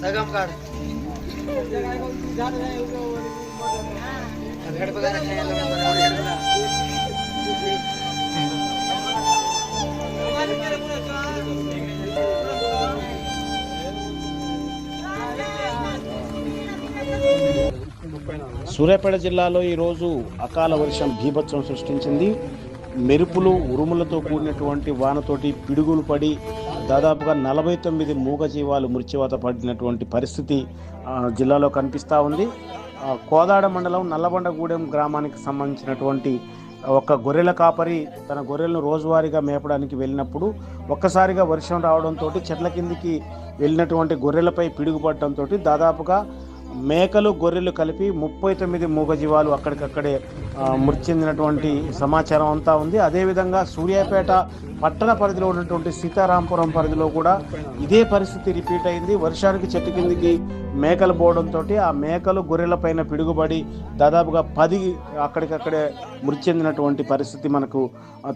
సగం కాడు. సూర్యాపేట జిల్లాలో ఈరోజు అకాల వర్షం భీభత్సం సృష్టించింది. మెరుపులు ఉరుములతో కూడినటువంటి వానతోటి పిడుగులు పడి దాదాపుగా నలభై తొమ్మిది మూగజీవాలు మృత్యువాత పడినటువంటి పరిస్థితి జిల్లాలో కనిపిస్తూ ఉంది. కోదాడ మండలం నల్లబండగూడెం గ్రామానికి సంబంధించినటువంటి ఒక గొర్రెల కాపరి తన గొర్రెలను రోజువారీగా మేపడానికి వెళ్ళినప్పుడు ఒక్కసారిగా వర్షం రావడంతో చెట్ల కిందికి వెళ్ళినటువంటి గొర్రెలపై పిడుగుపడటంతో దాదాపుగా మేకలు గొర్రెలు కలిపి ముప్పై తొమ్మిది మూగజీవాలు అక్కడికక్కడే మృతి చెందినటువంటి సమాచారం అంతా ఉంది. అదేవిధంగా సూర్యాపేట పట్టణ పరిధిలో ఉన్నటువంటి సీతారాంపురం పరిధిలో కూడా ఇదే పరిస్థితి రిపీట్ అయింది. వర్షానికి చెట్టు కిందికి మేకలు పోవడంతో ఆ మేకలు గొర్రెల పైన పిడుగుబడి దాదాపుగా పది అక్కడికక్కడే మృతి చెందినటువంటి పరిస్థితి మనకు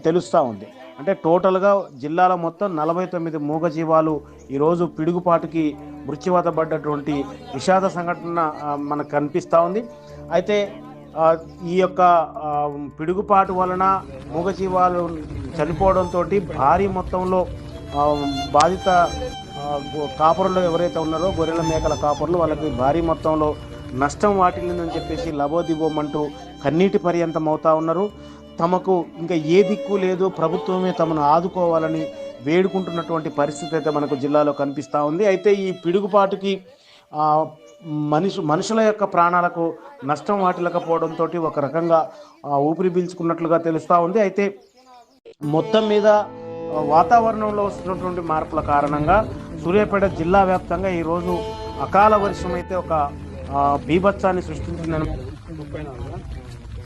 తెలుస్తూ ఉంది. అంటే టోటల్గా జిల్లాలో మొత్తం నలభై తొమ్మిది మూగజీవాలు ఈరోజు పిడుగుపాటుకి మృత్యువాత పడ్డటువంటి విషాద సంఘటన మనకు కనిపిస్తూ ఉంది. అయితే ఈ యొక్క పిడుగుపాటు వలన మూగజీవాలు చనిపోవడంతో భారీ మొత్తంలో బాధిత కాపరులు ఎవరైతే ఉన్నారో గొర్రెల మేకల కాపరులు వాళ్ళకి భారీ మొత్తంలో నష్టం వాటిల్లిందని చెప్పేసి లబోదిబోమంటూ కన్నీటి పర్యంతం అవుతా ఉన్నారు. తమకు ఇంకా ఏ దిక్కు లేదు ప్రభుత్వమే తమను ఆదుకోవాలని వేడుకుంటున్నటువంటి పరిస్థితి అయితే మనకు జిల్లాలో కనిపిస్తూ ఉంది. అయితే ఈ పిడుగుపాటుకి మనిషి మనుషుల యొక్క ప్రాణాలకు నష్టం వాటిల్లకపోవడంతో ఒక రకంగా ఊపిరి పీల్చుకున్నట్లుగా తెలుస్తూ ఉంది. అయితే మొత్తం మీద వాతావరణంలో వస్తున్నటువంటి మార్పుల కారణంగా సూర్యాపేట జిల్లా వ్యాప్తంగా ఈరోజు అకాల వర్షం అయితే ఒక బీభత్సాన్ని సృష్టించిందని